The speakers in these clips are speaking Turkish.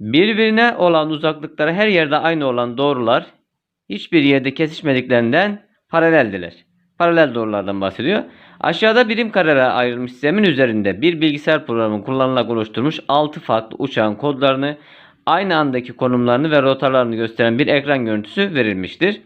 Birbirine olan uzaklıkları her yerde aynı olan doğrular hiçbir yerde kesişmediklerinden paraleldiler. Paralel doğrulardan bahsediyor. Aşağıda birim karelere ayrılmış sistemin üzerinde bir bilgisayar programı kullanılarak oluşturmuş 6 farklı uçağın kodlarını aynı andaki konumlarını ve rotalarını gösteren bir ekran görüntüsü verilmiştir.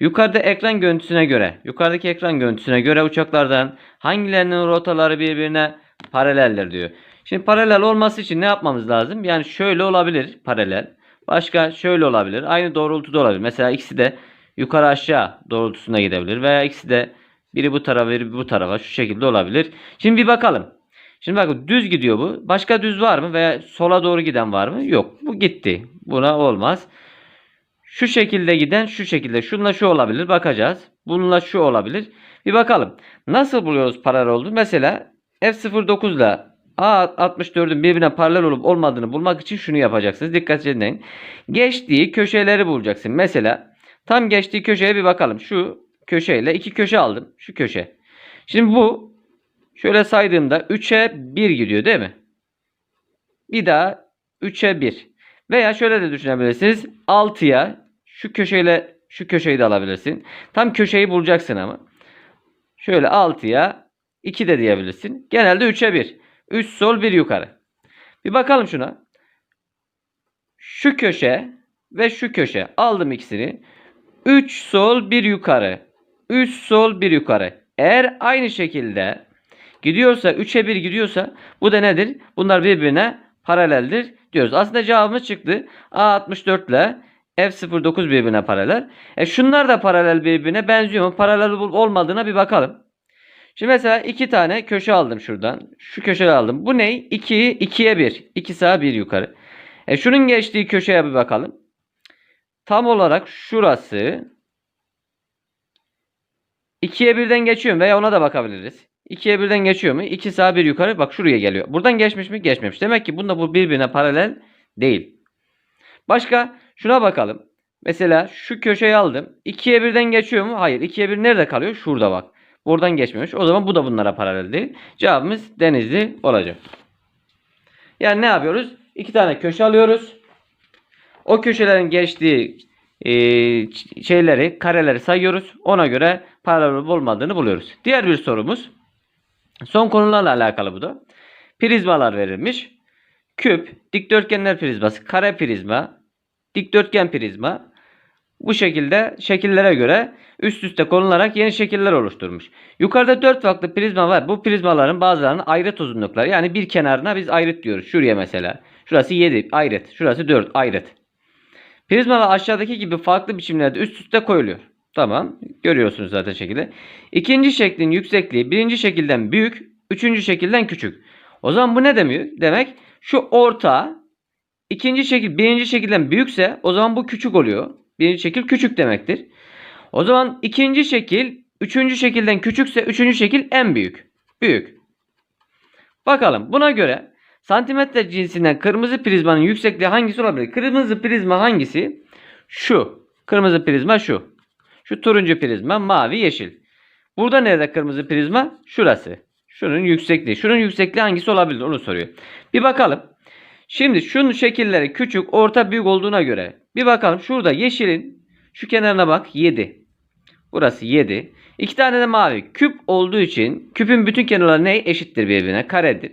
Yukarıda ekran görüntüsüne göre, yukarıdaki ekran görüntüsüne göre uçaklardan hangilerinin rotaları birbirine paraleldir diyor. Şimdi paralel olması için ne yapmamız lazım? Yani şöyle olabilir paralel. Başka şöyle olabilir. Aynı doğrultuda olabilir. Mesela ikisi de yukarı aşağı doğrultusuna gidebilir. Veya ikisi de biri bu tarafa biri bu tarafa şu şekilde olabilir. Şimdi bir bakalım. Şimdi bakın düz gidiyor bu. Başka düz var mı? Veya sola doğru giden var mı? Yok. Bu gitti. Buna olmaz. Şu şekilde giden şu şekilde. Şunla şu olabilir. Bakacağız. Bununla şu olabilir. Bir bakalım. Nasıl buluyoruz paralel olduğunu? Mesela F09 ile A64'ün birbirine paralel olup olmadığını bulmak için şunu yapacaksınız. Dikkat edin. Geçtiği köşeleri bulacaksın. Mesela tam geçtiği köşeye bir bakalım. Şu köşeyle iki köşe aldım. Şu köşe. Şimdi bu şöyle saydığımda 3'e 1 gidiyor değil mi? Bir daha 3'e 1. Veya şöyle de düşünebilirsiniz. 6'ya şu köşeyle şu köşeyi de alabilirsin. Tam köşeyi bulacaksın ama. Şöyle 6'ya 2 de diyebilirsin. Genelde 3'e 1. 3 sol 1 yukarı. Bir bakalım şuna. Şu köşe ve şu köşe. Aldım ikisini. 3 sol 1 yukarı. 3 sol 1 yukarı. Eğer aynı şekilde gidiyorsa 3'e 1 gidiyorsa bu da nedir? Bunlar birbirine paraleldir diyoruz. Aslında cevabımız çıktı. A64 ile F09 birbirine paralel. E şunlar da paralel birbirine benziyor mu? Paralel olmadığına bir bakalım. Şimdi mesela iki tane köşe aldım şuradan. Şu köşeyi aldım. Bu ne? 2, 2'ye 1. 2 sağa 1 yukarı. E şunun geçtiği köşeye bir bakalım. Tam olarak şurası 2'ye 1'den geçiyor mu? Veya ona da bakabiliriz. 2'ye 1'den geçiyor mu? 2 sağa 1 yukarı. Bak şuraya geliyor. Buradan geçmiş mi? Geçmemiş. Demek ki bunda bu birbirine paralel değil. Başka şuna bakalım. Mesela şu köşeyi aldım. 2'ye 1'den geçiyor mu? Hayır. 2'ye 1 nerede kalıyor? Şurada bak. Buradan geçmemiş. O zaman bu da bunlara paralel değil. Cevabımız denizli olacak. Yani ne yapıyoruz? İki tane köşe alıyoruz. O köşelerin geçtiği e, şeyleri, kareleri sayıyoruz. Ona göre paralel olmadığını buluyoruz. Diğer bir sorumuz. Son konularla alakalı bu da. Prizmalar verilmiş. Küp, dikdörtgenler prizması, kare prizma, dikdörtgen prizma. Bu şekilde şekillere göre üst üste konularak yeni şekiller oluşturmuş. Yukarıda 4 farklı prizma var. Bu prizmaların bazılarının ayrıt uzunlukları. Yani bir kenarına biz ayrıt diyoruz. Şuraya mesela. Şurası 7 ayrıt. Şurası 4 ayrıt. Prizmalar aşağıdaki gibi farklı biçimlerde üst üste koyuluyor. Tamam. Görüyorsunuz zaten şekilde. İkinci şeklin yüksekliği birinci şekilden büyük. Üçüncü şekilden küçük. O zaman bu ne demiyor? Demek şu orta ikinci şekil birinci şekilden büyükse o zaman bu küçük oluyor. Birinci şekil küçük demektir. O zaman ikinci şekil üçüncü şekilden küçükse üçüncü şekil en büyük. Büyük. Bakalım buna göre santimetre cinsinden kırmızı prizmanın yüksekliği hangisi olabilir? Kırmızı prizma hangisi? Şu. Kırmızı prizma şu. Şu turuncu prizma mavi yeşil. Burada nerede kırmızı prizma? Şurası. Şunun yüksekliği. Şunun yüksekliği hangisi olabilir onu soruyor. Bir bakalım. Şimdi şunun şekilleri küçük, orta, büyük olduğuna göre bir bakalım. Şurada yeşilin şu kenarına bak 7. Burası 7. İki tane de mavi. Küp olduğu için küpün bütün kenarları ne? Eşittir birbirine. Karedir.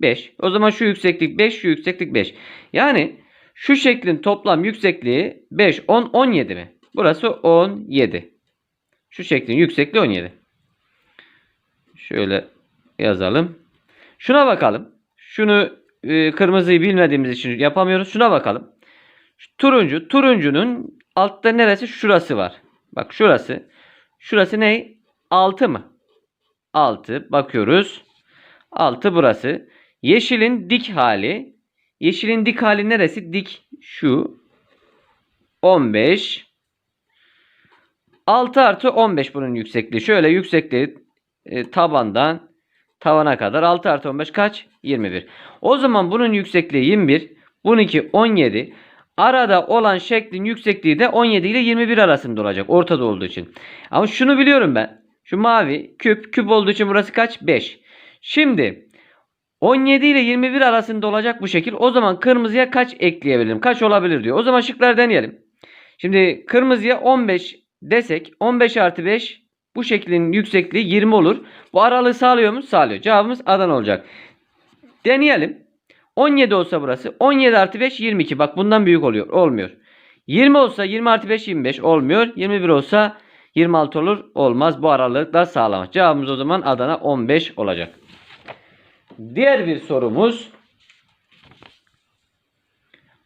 5. O zaman şu yükseklik 5, şu yükseklik 5. Yani şu şeklin toplam yüksekliği 5, 10, 17 mi? Burası 17. Şu şeklin yüksekliği 17. Şöyle yazalım. Şuna bakalım. Şunu e, kırmızıyı bilmediğimiz için yapamıyoruz. Şuna bakalım. Turuncu. Turuncunun altta neresi? Şurası var. Bak şurası. Şurası ne? 6 mı? 6. Bakıyoruz. 6 burası. Yeşilin dik hali. Yeşilin dik hali neresi? Dik şu. 15. 6 artı 15 bunun yüksekliği. Şöyle yüksekliği e, tabandan tavana kadar 6 artı 15 kaç? 21. O zaman bunun yüksekliği 21. Bununki 17. Arada olan şeklin yüksekliği de 17 ile 21 arasında olacak. Ortada olduğu için. Ama şunu biliyorum ben. Şu mavi küp. Küp olduğu için burası kaç? 5. Şimdi 17 ile 21 arasında olacak bu şekil. O zaman kırmızıya kaç ekleyebilirim? Kaç olabilir diyor. O zaman şıklar deneyelim. Şimdi kırmızıya 15 desek 15 artı 5 bu şeklin yüksekliği 20 olur. Bu aralığı sağlıyor mu? Sağlıyor. Cevabımız Adana olacak. Deneyelim. 17 olsa burası. 17 artı 5 22. Bak bundan büyük oluyor. Olmuyor. 20 olsa 20 artı 5 25 olmuyor. 21 olsa 26 olur. Olmaz. Bu aralıkla sağlamak. Cevabımız o zaman Adana 15 olacak. Diğer bir sorumuz.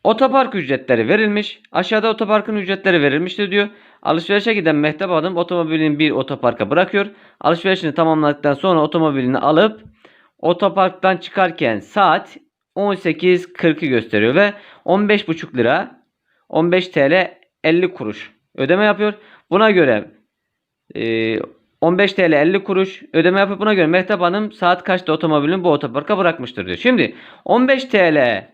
Otopark ücretleri verilmiş. Aşağıda otoparkın ücretleri verilmiştir diyor. Alışverişe giden Mehtap Hanım otomobilini bir otoparka bırakıyor. Alışverişini tamamladıktan sonra otomobilini alıp otoparktan çıkarken saat 18.40'ı gösteriyor ve 15,5 lira 15 TL 50 kuruş ödeme yapıyor. Buna göre e, 15 TL 50 kuruş ödeme yapıp buna göre Mehtap Hanım saat kaçta otomobilini bu otoparka bırakmıştır diyor. Şimdi 15 TL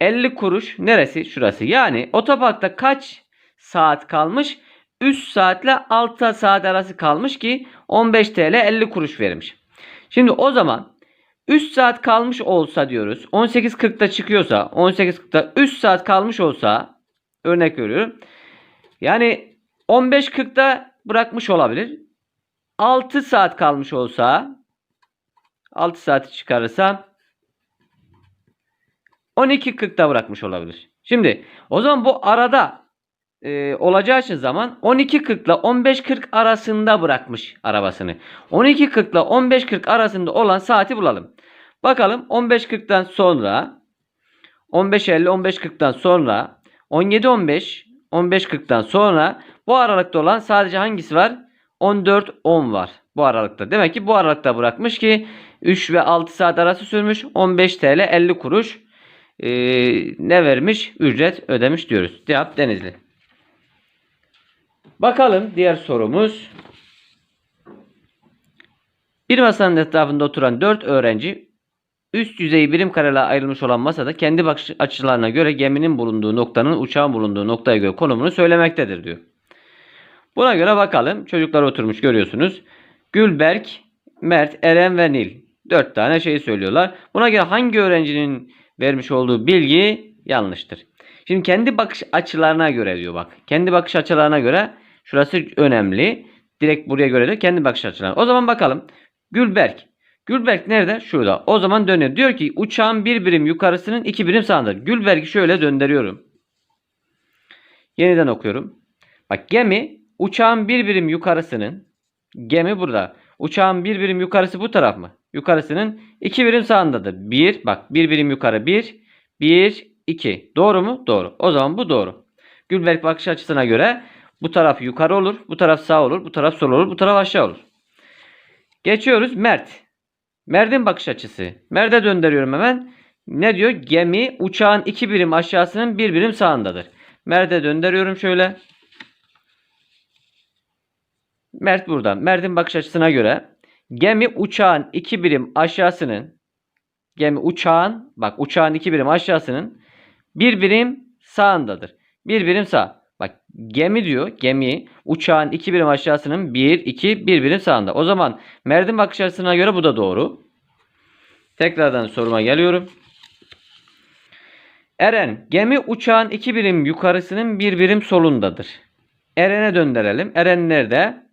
50 kuruş neresi? Şurası. Yani otoparkta kaç saat kalmış? 3 saatle 6 saat arası kalmış ki 15 TL 50 kuruş vermiş. Şimdi o zaman 3 saat kalmış olsa diyoruz. 18.40'da çıkıyorsa 18.40'da 3 saat kalmış olsa örnek veriyorum. Yani 15.40'da bırakmış olabilir. 6 saat kalmış olsa 6 saati çıkarırsa 12.40'da bırakmış olabilir. Şimdi o zaman bu arada e, olacağı için zaman 12.40 ile 15.40 arasında bırakmış arabasını. 12.40 ile 15.40 arasında olan saati bulalım. Bakalım 15.40'dan sonra 15.50 15.40'dan sonra 17.15 15.40'dan sonra bu aralıkta olan sadece hangisi var? 14.10 var bu aralıkta. Demek ki bu aralıkta bırakmış ki 3 ve 6 saat arası sürmüş. 15 TL 50 kuruş e, ne vermiş? Ücret ödemiş diyoruz. Cevap Denizli. Bakalım diğer sorumuz. Bir masanın etrafında oturan 4 öğrenci üst yüzeyi birim kareler ayrılmış olan masada kendi bakış açılarına göre geminin bulunduğu noktanın uçağın bulunduğu noktaya göre konumunu söylemektedir diyor. Buna göre bakalım. Çocuklar oturmuş görüyorsunuz. Gülberk, Mert, Eren ve Nil. 4 tane şey söylüyorlar. Buna göre hangi öğrencinin vermiş olduğu bilgi yanlıştır. Şimdi kendi bakış açılarına göre diyor bak. Kendi bakış açılarına göre şurası önemli. Direkt buraya göre de kendi bakış açılarına. O zaman bakalım. Gülberk. Gülberk nerede? Şurada. O zaman dönüyor. Diyor ki uçağın bir birim yukarısının iki birim sağında. Gülberk'i şöyle döndürüyorum. Yeniden okuyorum. Bak gemi uçağın bir birim yukarısının gemi burada. Uçağın bir birim yukarısı bu taraf mı? Yukarısının iki birim sağındadır. Bir bak bir birim yukarı bir. Bir 2. Doğru mu? Doğru. O zaman bu doğru. Gülberk bakış açısına göre bu taraf yukarı olur, bu taraf sağ olur, bu taraf sol olur, bu taraf aşağı olur. Geçiyoruz Mert. Mert'in bakış açısı. Mert'e döndürüyorum hemen. Ne diyor? Gemi uçağın iki birim aşağısının bir birim sağındadır. Mert'e döndürüyorum şöyle. Mert burada. Mert'in bakış açısına göre gemi uçağın iki birim aşağısının gemi uçağın bak uçağın iki birim aşağısının bir birim sağındadır. Bir birim sağ. Bak gemi diyor. Gemi uçağın iki birim aşağısının bir, iki, bir birim sağında. O zaman Mert'in bakış açısına göre bu da doğru. Tekrardan soruma geliyorum. Eren gemi uçağın iki birim yukarısının bir birim solundadır. Eren'e döndürelim. Eren nerede?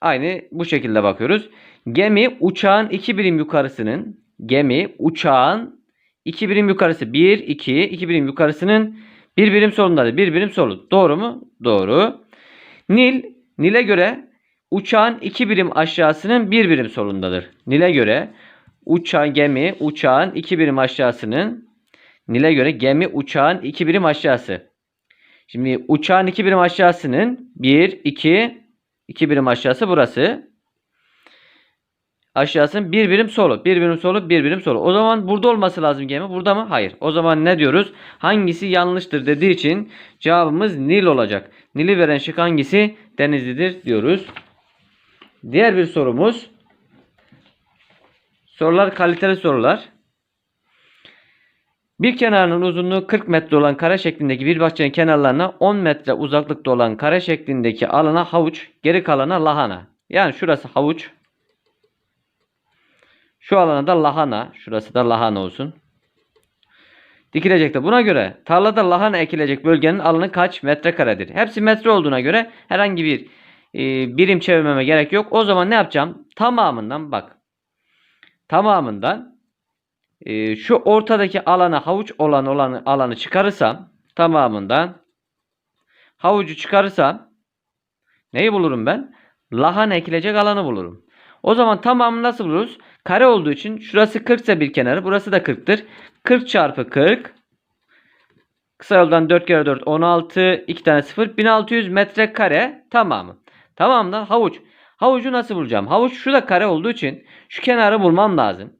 Aynı bu şekilde bakıyoruz. Gemi uçağın iki birim yukarısının gemi uçağın 2 birim yukarısı 1, 2, 2 birim yukarısının bir birim solundadır. Bir birim solu. Doğru mu? Doğru. Nil, Nil'e göre uçağın 2 birim aşağısının bir birim solundadır. Nil'e göre uçağın gemi uçağın 2 birim aşağısının Nil'e göre gemi uçağın 2 birim aşağısı. Şimdi uçağın 2 birim aşağısının 1, 2, 2 birim aşağısı burası. Aşağısının bir birim solu. Bir birim solu, bir birim solu. O zaman burada olması lazım gemi. Burada mı? Hayır. O zaman ne diyoruz? Hangisi yanlıştır dediği için cevabımız Nil olacak. Nil'i veren şık hangisi? Denizli'dir diyoruz. Diğer bir sorumuz. Sorular kaliteli sorular. Bir kenarının uzunluğu 40 metre olan kare şeklindeki bir bahçenin kenarlarına 10 metre uzaklıkta olan kare şeklindeki alana havuç, geri kalana lahana. Yani şurası havuç, Şu alana da lahana. Şurası da lahana olsun. Dikilecektir. Buna göre tarlada lahana ekilecek bölgenin alanı kaç metrekaredir? Hepsi metre olduğuna göre herhangi bir e, birim çevirmeme gerek yok. O zaman ne yapacağım? Tamamından bak. Tamamından e, şu ortadaki alana havuç olan olan alanı çıkarırsam tamamından havucu çıkarırsam neyi bulurum ben? Lahana ekilecek alanı bulurum. O zaman tamamını nasıl buluruz? Kare olduğu için şurası 40 ise bir kenarı burası da 40'tır. 40 çarpı 40 Kısa yoldan 4 kere 4 16 2 tane 0 1600 metrekare tamamı. Tamamdan havuç. Havucu nasıl bulacağım? Havuç şurada kare olduğu için şu kenarı bulmam lazım.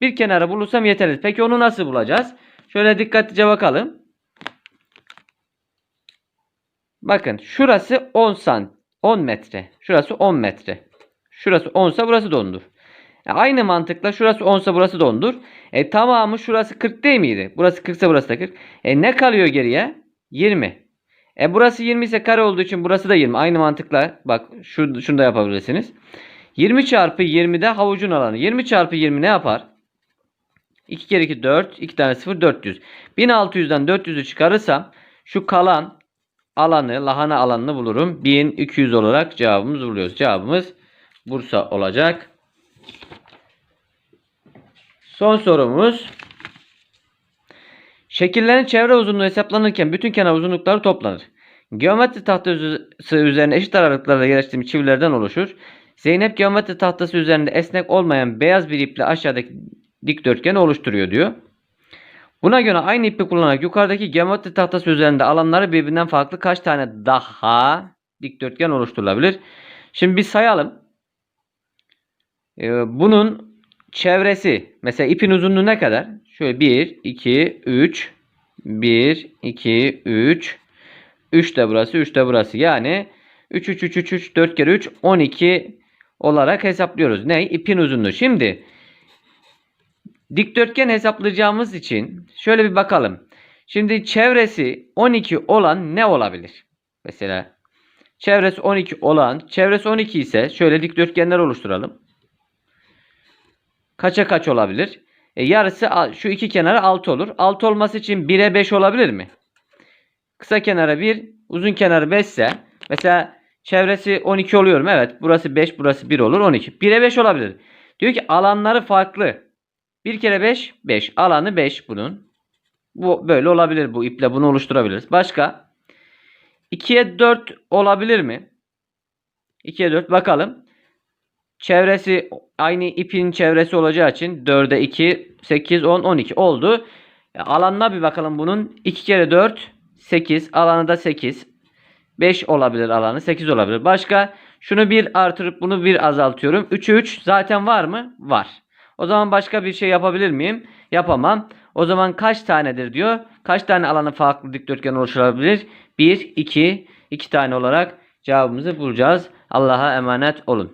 Bir kenarı bulursam yeterli. Peki onu nasıl bulacağız? Şöyle dikkatlice bakalım. Bakın şurası 10 sant 10 metre. Şurası 10 metre. Şurası 10 ise burası da 10'dur. Aynı mantıkla şurası 10 ise burası da 10'dur. E tamamı şurası 40 değil miydi? Burası 40 ise burası da 40. E ne kalıyor geriye? 20. E burası 20 ise kare olduğu için burası da 20. Aynı mantıkla bak şu, şunu da yapabilirsiniz. 20 çarpı 20'de havucun alanı. 20 çarpı 20 ne yapar? 2 kere 2 4. 2 tane 0 400. 1600'den 400'ü çıkarırsam şu kalan alanı lahana alanını bulurum. 1200 olarak cevabımız buluyoruz. Cevabımız Bursa olacak. Son sorumuz. Şekillerin çevre uzunluğu hesaplanırken bütün kenar uzunlukları toplanır. Geometri tahtası üzerine eşit aralıklarla yerleştirilmiş çivilerden oluşur. Zeynep geometri tahtası üzerinde esnek olmayan beyaz bir iple aşağıdaki dikdörtgeni oluşturuyor diyor. Buna göre aynı ipi kullanarak yukarıdaki geometri tahtası üzerinde alanları birbirinden farklı kaç tane daha dikdörtgen oluşturulabilir? Şimdi bir sayalım. Ee, bunun çevresi mesela ipin uzunluğu ne kadar? Şöyle 1, 2, 3, 1, 2, 3, 3 de burası, 3 de burası. Yani 3, 3, 3, 3, 3, 4 kere 3, 12 olarak hesaplıyoruz. Ne? İpin uzunluğu. Şimdi dikdörtgen hesaplayacağımız için şöyle bir bakalım. Şimdi çevresi 12 olan ne olabilir? Mesela çevresi 12 olan, çevresi 12 ise şöyle dikdörtgenler oluşturalım. Kaça kaç olabilir? E, yarısı şu iki kenarı 6 olur. 6 olması için 1'e 5 olabilir mi? Kısa kenara 1, uzun kenarı 5 ise mesela çevresi 12 oluyor mu? Evet. Burası 5, burası 1 olur. 12. 1'e 5 olabilir. Diyor ki alanları farklı. 1 kere 5, 5. Alanı 5 bunun. Bu böyle olabilir bu iple bunu oluşturabiliriz. Başka? 2'ye 4 olabilir mi? 2'ye 4 bakalım. Çevresi aynı ipin çevresi olacağı için 4'e 2, 8, 10, 12 oldu. E, alanına bir bakalım bunun. 2 kere 4, 8. Alanı da 8. 5 olabilir alanı. 8 olabilir. Başka? Şunu bir artırıp bunu bir azaltıyorum. 3'ü 3 zaten var mı? Var. O zaman başka bir şey yapabilir miyim? Yapamam. O zaman kaç tanedir diyor. Kaç tane alanı farklı dikdörtgen oluşturabilir? 1, 2, 2 tane olarak cevabımızı bulacağız. Allah'a emanet olun.